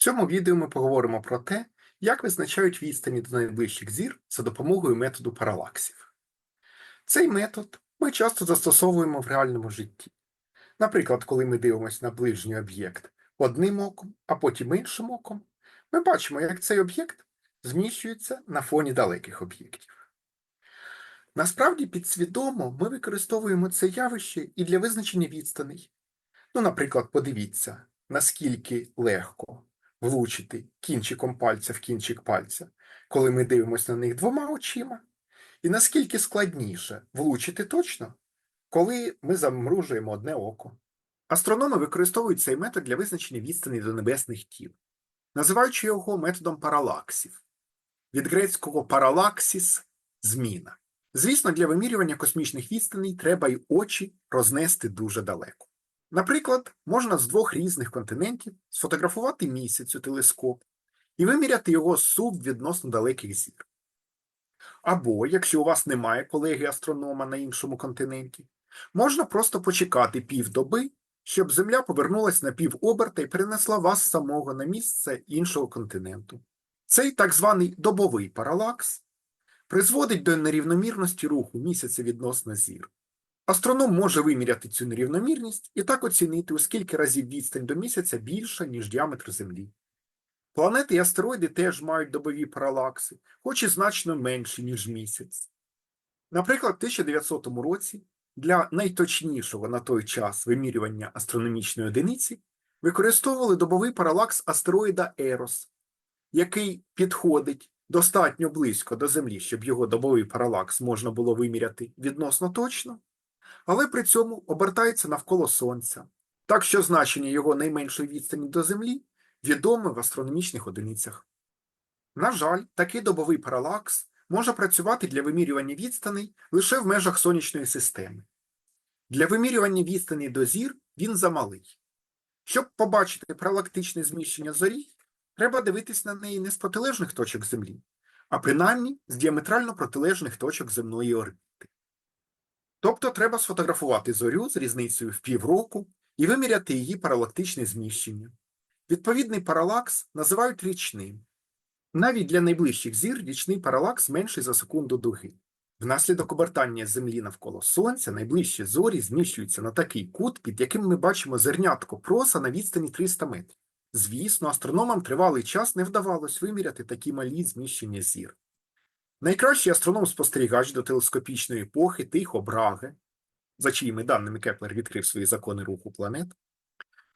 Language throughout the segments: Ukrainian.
В цьому відео ми поговоримо про те, як визначають відстані до найближчих зір за допомогою методу паралаксів. Цей метод ми часто застосовуємо в реальному житті. Наприклад, коли ми дивимося на ближній об'єкт одним оком, а потім іншим оком, ми бачимо, як цей об'єкт зміщується на фоні далеких об'єктів. Насправді, підсвідомо ми використовуємо це явище і для визначення відстаней. Ну, наприклад, подивіться, наскільки легко влучити кінчиком пальця в кінчик пальця, коли ми дивимося на них двома очима, і наскільки складніше влучити точно, коли ми замружуємо одне око. Астрономи використовують цей метод для визначення відстані до небесних тіл, називаючи його методом паралаксів. Від грецького паралаксіс зміна. Звісно, для вимірювання космічних відстаней треба й очі рознести дуже далеко. Наприклад, можна з двох різних континентів сфотографувати місяць у телескоп і виміряти його сув відносно далеких зір. Або, якщо у вас немає колеги-астронома на іншому континенті, можна просто почекати півдоби, щоб Земля повернулася на півоберта і перенесла вас самого на місце іншого континенту. Цей так званий добовий паралакс призводить до нерівномірності руху місяця відносно зір. Астроном може виміряти цю нерівномірність і так оцінити, у скільки разів відстань до місяця більша, ніж діаметр Землі. Планети і астероїди теж мають добові паралакси, хоч і значно менші, ніж місяць. Наприклад, в 1900 році для найточнішого на той час вимірювання астрономічної одиниці використовували добовий паралакс астероїда Ерос, який підходить достатньо близько до Землі, щоб його добовий паралакс можна було виміряти відносно точно, але при цьому обертається навколо Сонця, так що значення його найменшої відстані до Землі відоме в астрономічних одиницях. На жаль, такий добовий паралакс може працювати для вимірювання відстаней лише в межах сонячної системи. Для вимірювання відстаней до зір він замалий. Щоб побачити паралактичне зміщення зорі, треба дивитись на неї не з протилежних точок Землі, а принаймні з діаметрально протилежних точок земної орбіти. Тобто треба сфотографувати зорю з різницею в півроку і виміряти її паралактичне зміщення. Відповідний паралакс називають річним. Навіть для найближчих зір річний паралакс менший за секунду дуги. Внаслідок обертання Землі навколо Сонця найближчі зорі зміщуються на такий кут, під яким ми бачимо зернятко проса на відстані 300 метрів. Звісно, астрономам тривалий час не вдавалось виміряти такі малі зміщення зір. Найкращий астроном-спостерігач до телескопічної епохи Тихо Браге, за чиїми даними Кеплер відкрив свої закони руху планет,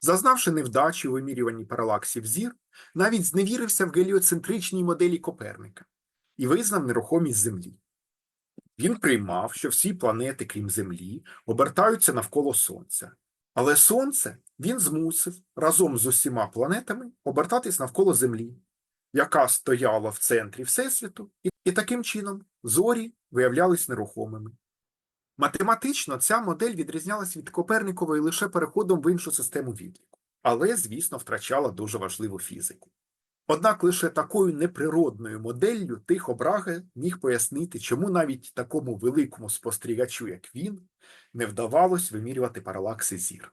зазнавши невдачі у вимірюванні паралаксів зір, навіть зневірився в геліоцентричній моделі Коперника і визнав нерухомість Землі. Він приймав, що всі планети, крім Землі, обертаються навколо Сонця. Але Сонце він змусив разом з усіма планетами обертатись навколо Землі, яка стояла в центрі Всесвіту, і, таким чином зорі виявлялись нерухомими. Математично ця модель відрізнялась від Коперникової лише переходом в іншу систему відліку, але, звісно, втрачала дуже важливу фізику. Однак лише такою неприродною моделлю Тихо Браге міг пояснити, чому навіть такому великому спостерігачу, як він, не вдавалось вимірювати паралакси зір.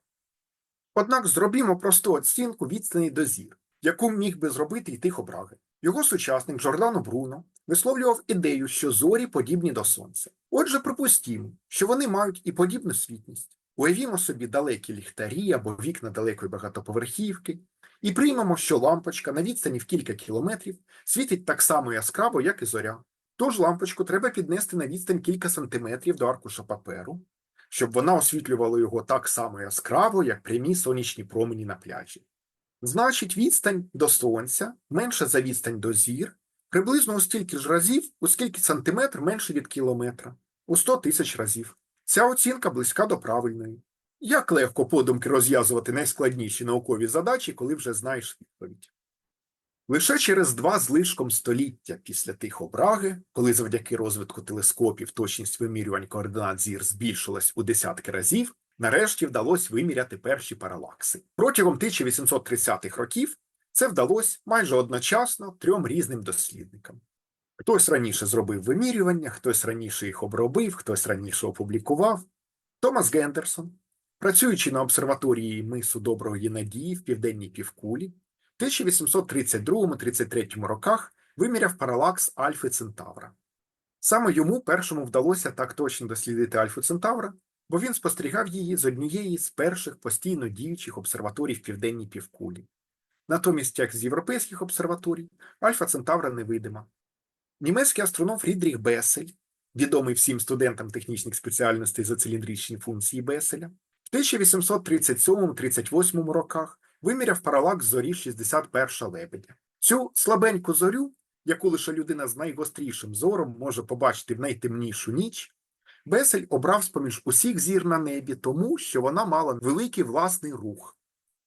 Однак зробімо просту оцінку відстані до зір, яку міг би зробити і Тихо Браге. Його сучасник Джордано Бруно висловлював ідею, що зорі подібні до Сонця. Отже, припустімо, що вони мають і подібну світність. Уявімо собі далекі ліхтарі або вікна далекої багатоповерхівки, і приймемо, що лампочка на відстані в кілька кілометрів світить так само яскраво, як і зоря. Тож лампочку треба піднести на відстань кілька сантиметрів до аркуша паперу, щоб вона освітлювала його так само яскраво, як прямі сонячні промені на пляжі. Значить, відстань до сонця менша за відстань до зір, приблизно у стільки ж разів, у скільки сантиметр менше від кілометра, у 100 тисяч разів. Ця оцінка близька до правильної. Як легко подумки розв'язувати найскладніші наукові задачі, коли вже знаєш відповідь. Лише через два з лишком століття після Тихо Браги, коли завдяки розвитку телескопів точність вимірювань координат зір збільшилась у десятки разів, нарешті вдалося виміряти перші паралакси. Протягом 1830-х років це вдалося майже одночасно трьом різним дослідникам. Хтось раніше зробив вимірювання, хтось раніше їх обробив, хтось раніше опублікував. Томас Гендерсон, працюючи на обсерваторії мису Доброї Надії в південній півкулі, в 1832-33 роках виміряв паралакс Альфи Центавра. Саме йому першому вдалося так точно дослідити Альфу Центавра, бо він спостерігав її з однієї з перших постійно діючих обсерваторій в південній півкулі. Натомість, як з європейських обсерваторій, Альфа Центавра невидима. Німецький астроном Фрідріх Бесель, відомий всім студентам технічних спеціальностей за циліндричні функції Беселя, в 1837-38 роках виміряв паралакс зорі 61 лебедя. Цю слабеньку зорю, яку лише людина з найгострішим зором може побачити в найтемнішу ніч, Бесель обрав з-поміж усіх зір на небі тому, що вона мала великий власний рух,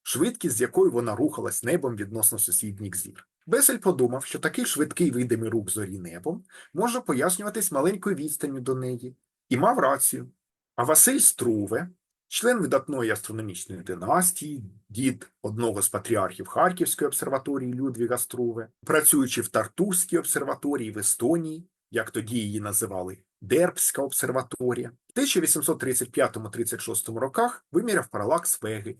швидкість з якою вона рухалась небом відносно сусідніх зір. Бесель подумав, що такий швидкий видимий рух зорі небом може пояснюватись маленькою відстанню до неї, і мав рацію. А Василь Струве, член видатної астрономічної династії, дід одного з патріархів Харківської обсерваторії Людвіга Струве, працюючи в Тартуській обсерваторії в Естонії, як тоді її називали Дербська обсерваторія, в 1835-36 роках виміряв паралакс Веги.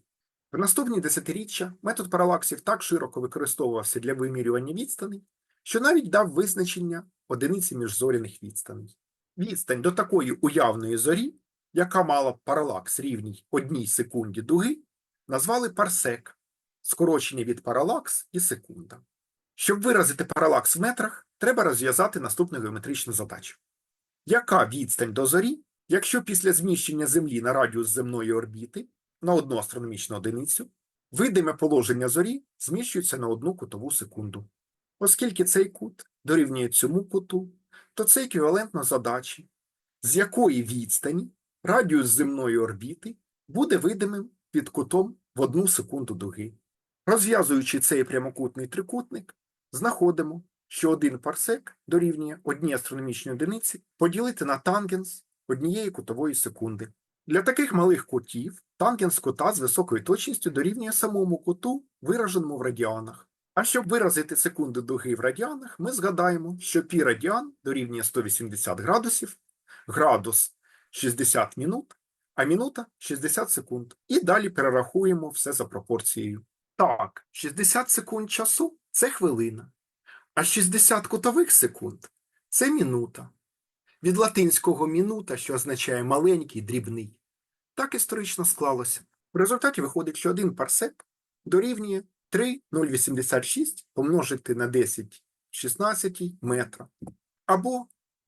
В наступні десятиріччя метод паралаксів так широко використовувався для вимірювання відстаней, що навіть дав визначення одиниці міжзоряних відстаней. Відстань до такої уявної зорі, яка мала паралакс рівній одній секунді дуги, назвали парсек, скорочення від паралакс і секунда. Щоб виразити паралакс в метрах, треба розв'язати наступну геометричну задачу. Яка відстань до зорі, якщо після зміщення Землі на радіус земної орбіти на одну астрономічну одиницю, видиме положення зорі зміщується на одну кутову секунду. Оскільки цей кут дорівнює цьому куту, то це еквівалентно задачі, з якої відстані радіус земної орбіти буде видимим під кутом в одну секунду дуги. Розв'язуючи цей прямокутний трикутник, знаходимо, що один парсек дорівнює одній астрономічній одиниці поділити на тангенс однієї кутової секунди. Для таких малих кутів тангенс кута з високою точністю дорівнює самому куту, вираженому в радіанах. А щоб виразити секунду дуги в радіанах, ми згадаємо, що пі радіан дорівнює 180 градусів, градус 60 минут, а минута 60 секунд. І далі перерахуємо все за пропорцією. Так, 60 секунд часу це хвилина, а 60 кутових секунд це минута. Від латинського мінута, що означає маленький, дрібний. Так історично склалося. В результаті виходить, що один парсек дорівнює 3,086 помножити на 10 16 метра або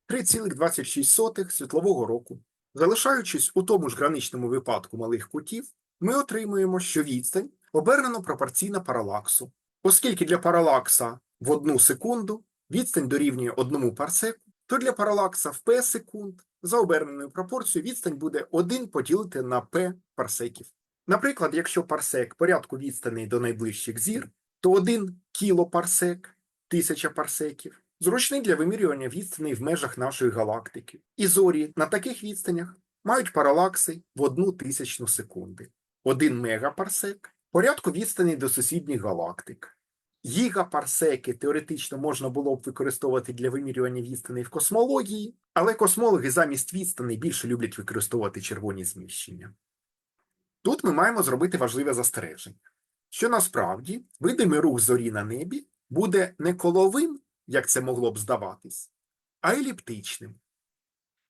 3,26 світлового року. Залишаючись у тому ж граничному випадку малих кутів, ми отримуємо, що відстань обернено пропорційна паралаксу. Оскільки для паралакса в одну секунду відстань дорівнює одному парсеку, то для паралакса в p секунд за оберненою пропорцією відстань буде 1 поділити на p парсеків. Наприклад, якщо парсек порядку відстаней до найближчих зір, то 1 кілопарсек, 1000 парсеків, зручний для вимірювання відстаней в межах нашої галактики. І зорі на таких відстанях мають паралакси в 1 тисячну секунди. 1 мегапарсек порядку відстаней до сусідніх галактик. Гігапарсеки теоретично можна було б використовувати для вимірювання відстаней в космології, але космологи замість відстаней більше люблять використовувати червоні зміщення. Тут ми маємо зробити важливе застереження, що насправді видимий рух зорі на небі буде не коловим, як це могло б здаватись, а еліптичним.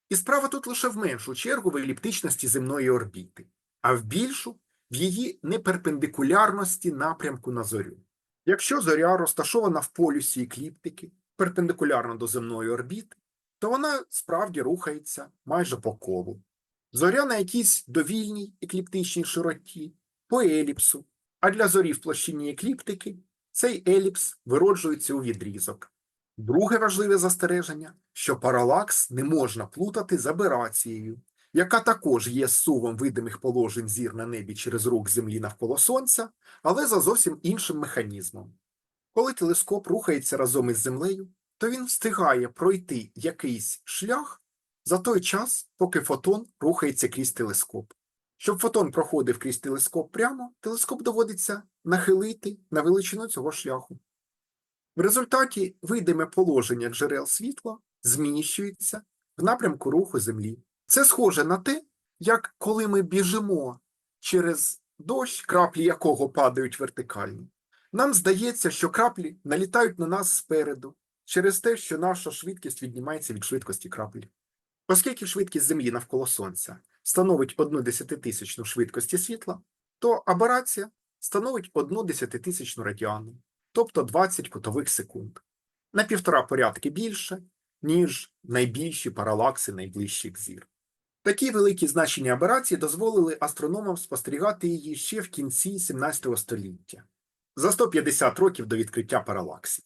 І справа тут лише в меншу чергу в еліптичності земної орбіти, а в більшу в її неперпендикулярності напрямку на зорю. Якщо зоря розташована в полюсі екліптики, перпендикулярно до земної орбіти, то вона справді рухається майже по колу. Зоря на якійсь довільній екліптичній широті, по еліпсу, а для зорі в площині екліптики цей еліпс вироджується у відрізок. Друге важливе застереження, що паралакс не можна плутати з аберацією, яка також є сувом видимих положень зір на небі через рух Землі навколо Сонця, але за зовсім іншим механізмом. Коли телескоп рухається разом із Землею, то він встигає пройти якийсь шлях за той час, поки фотон рухається крізь телескоп. Щоб фотон проходив крізь телескоп прямо, телескоп доводиться нахилити на величину цього шляху. В результаті видиме положення джерел світла зміщується в напрямку руху Землі. Це схоже на те, як коли ми біжимо через дощ, краплі якого падають вертикально, Нам здається, що краплі налітають на нас спереду через те, що наша швидкість віднімається від швидкості краплі. Оскільки швидкість Землі навколо Сонця становить одну десятитисячну швидкості світла, то аберація становить одну десятитисячну радіану, тобто 20 кутових секунд, на півтора порядки більше, ніж найбільші паралакси найближчих зір. Такі великі значення аберації дозволили астрономам спостерігати її ще в кінці 17 століття, за 150 років до відкриття паралаксів.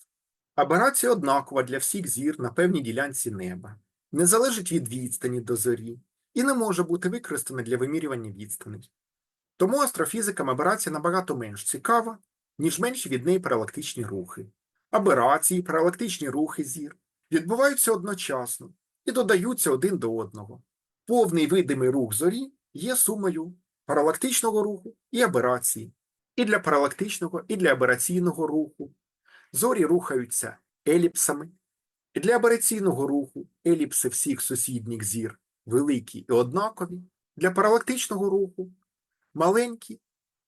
Аберація однакова для всіх зір на певній ділянці неба, не залежить від відстані до зорі і не може бути використана для вимірювання відстаней. Тому астрофізикам аберація набагато менш цікава, ніж менші від неї паралактичні рухи. Аберації, паралактичні рухи зір відбуваються одночасно і додаються один до одного. Повний видимий рух зорі є сумою паралактичного руху і аберації. І для паралактичного, і для абераційного руху. Зорі рухаються еліпсами. І для абераційного руху еліпси всіх сусідніх зір великі і однакові, для паралактичного руху маленькі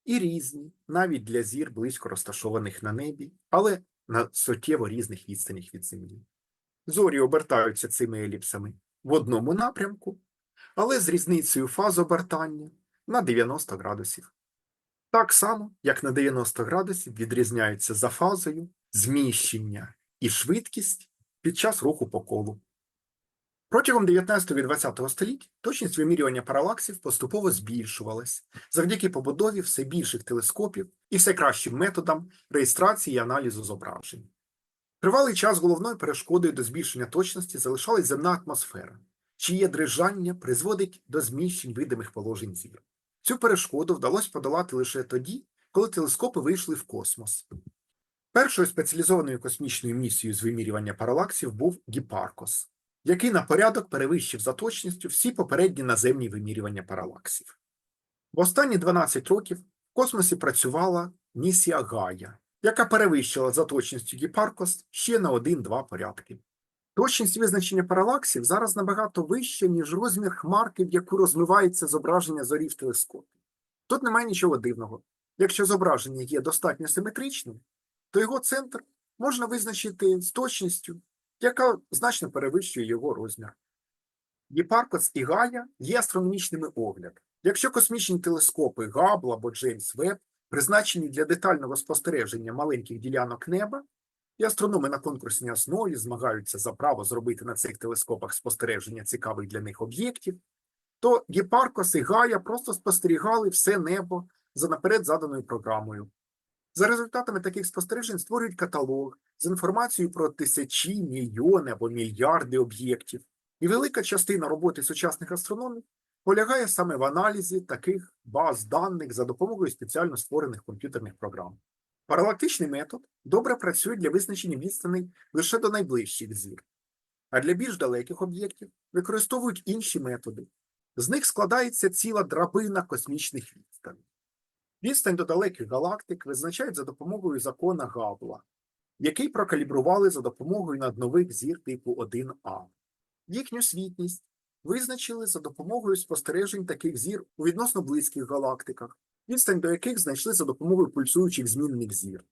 і різні, навіть для зір близько розташованих на небі, але на суттєво різних відстанях від Землі. Зорі обертаються цими еліпсами в одному напрямку, але з різницею фаз обертання на 90 градусів. Так само, як на 90 градусів відрізняються за фазою зміщення і швидкість під час руху по колу. Протягом 19 і 20 століть точність вимірювання паралаксів поступово збільшувалась завдяки побудові все більших телескопів і все кращим методам реєстрації і аналізу зображень. Тривалий час головною перешкодою до збільшення точності залишалась земна атмосфера, чиє дрижання призводить до зміщень видимих положень зір. Цю перешкоду вдалося подолати лише тоді, коли телескопи вийшли в космос. Першою спеціалізованою космічною місією з вимірювання паралаксів був Гіпаркос, який на порядок перевищив за точністю всі попередні наземні вимірювання паралаксів. В останні 12 років в космосі працювала місія Гая, яка перевищила за точністю Гіпаркос ще на 1-2 порядки. Точність визначення паралаксів зараз набагато вища, ніж розмір хмарки, в яку розмивається зображення зорі в телескопі. Тут немає нічого дивного. Якщо зображення є достатньо симетричним, то його центр можна визначити з точністю, яка значно перевищує його розмір. Єпаркос і Гая є астрономічними оглядами. Якщо космічні телескопи Габл або Джеймс Веб призначені для детального спостереження маленьких ділянок неба, і астрономи на конкурсній основі змагаються за право зробити на цих телескопах спостереження цікавих для них об'єктів, то Гіпаркос і Гая просто спостерігали все небо за наперед заданою програмою. За результатами таких спостережень створюють каталог з інформацією про тисячі, мільйони або мільярди об'єктів. І велика частина роботи сучасних астрономів полягає саме в аналізі таких баз даних за допомогою спеціально створених комп'ютерних програм. Паралактичний метод добре працює для визначення відстаней лише до найближчих зір, а для більш далеких об'єктів використовують інші методи. З них складається ціла драбина космічних відстаней. Відстань до далеких галактик визначають за допомогою закона Габла, який прокалібрували за допомогою наднових зір типу 1А. Їхню світність визначили за допомогою спостережень таких зір у відносно близьких галактиках, відстань до яких знайшли за допомогою пульсуючих змінних зір,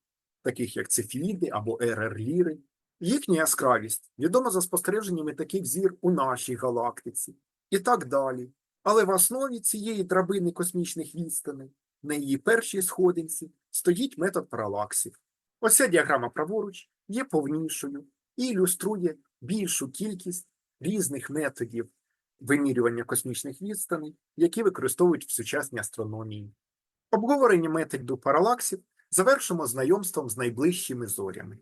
таких як цефіїди або РР-ліри. Їхня яскравість відома за спостереженнями таких зір у нашій галактиці і так далі. Але в основі цієї драбини космічних відстаней на її першій сходинці стоїть метод паралаксів. Ось ця діаграма праворуч є повнішою і ілюструє більшу кількість різних методів вимірювання космічних відстаней, які використовують в сучасній астрономії. Обговорення методу паралаксів завершимо знайомством з найближчими зорями.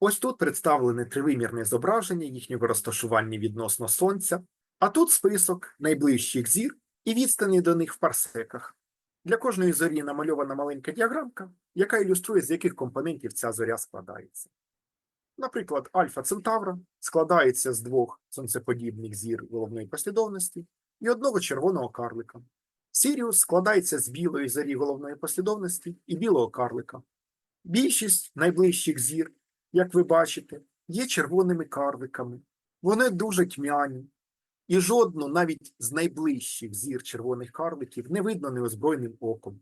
Ось тут представлене тривимірне зображення їхнього розташування відносно Сонця, а тут список найближчих зір і відстані до них в парсеках. Для кожної зорі намальована маленька діаграмка, яка ілюструє, з яких компонентів ця зоря складається. Наприклад, Альфа Центавра складається з двох сонцеподібних зір головної послідовності і одного червоного карлика. Сіріус складається з білої зорі головної послідовності і білого карлика. Більшість найближчих зір, як ви бачите, є червоними карликами. Вони дуже тьмяні, і жодну навіть з найближчих зір червоних карликів не видно неозброєним оком.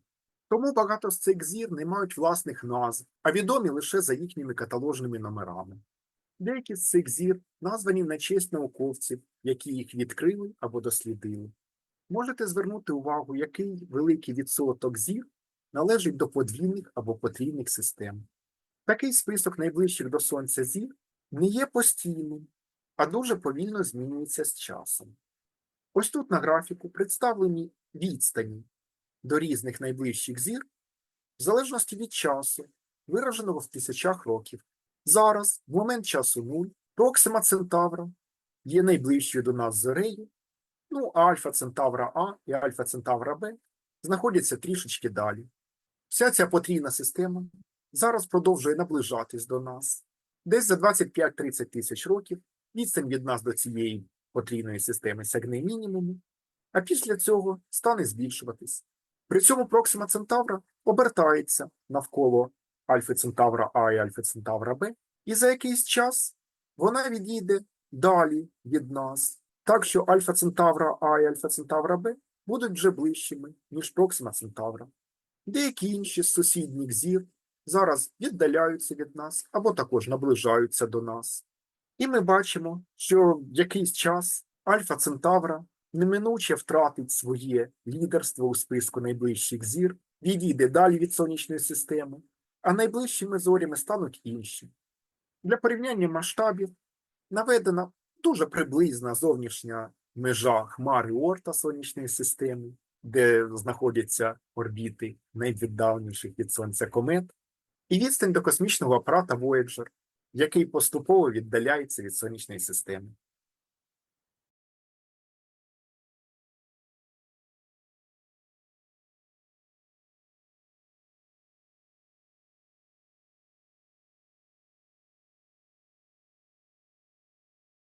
Тому багато з цих зір не мають власних назв, а відомі лише за їхніми каталожними номерами. Деякі з цих зір названі на честь науковців, які їх відкрили або дослідили. Можете звернути увагу, який великий відсоток зір належить до подвійних або потрійних систем. Такий список найближчих до Сонця зір не є постійним, а дуже повільно змінюється з часом. Ось тут на графіку представлені відстані до різних найближчих зір в залежності від часу, вираженого в тисячах років. Зараз, в момент часу 0, Проксима Центавра є найближчою до нас зорею, ну а Альфа Центавра А і Альфа Центавра Б знаходяться трішечки далі. Вся ця потрійна система зараз продовжує наближатись до нас. Десь за 25-30 тисяч років відстань від нас до цієї потрійної системи сягне мінімуму, а після цього стане збільшуватись. При цьому Проксима Центавра обертається навколо Альфа Центавра А і Альфа Центавра Б, і за якийсь час вона відійде далі від нас, так що Альфа Центавра А і Альфа Центавра Б будуть вже ближчими, ніж Проксима Центавра. Деякі інші з сусідніх зір зараз віддаляються від нас або також наближаються до нас. І ми бачимо, що в якийсь час Альфа Центавра неминуче втратить своє лідерство у списку найближчих зір, відійде далі від сонячної системи, а найближчими зорями стануть інші. Для порівняння масштабів наведена дуже приблизна зовнішня межа хмари Орта сонячної системи, де знаходяться орбіти найвіддаленіших від Сонця комет, і відстань до космічного апарата Voyager, який поступово віддаляється від сонячної системи.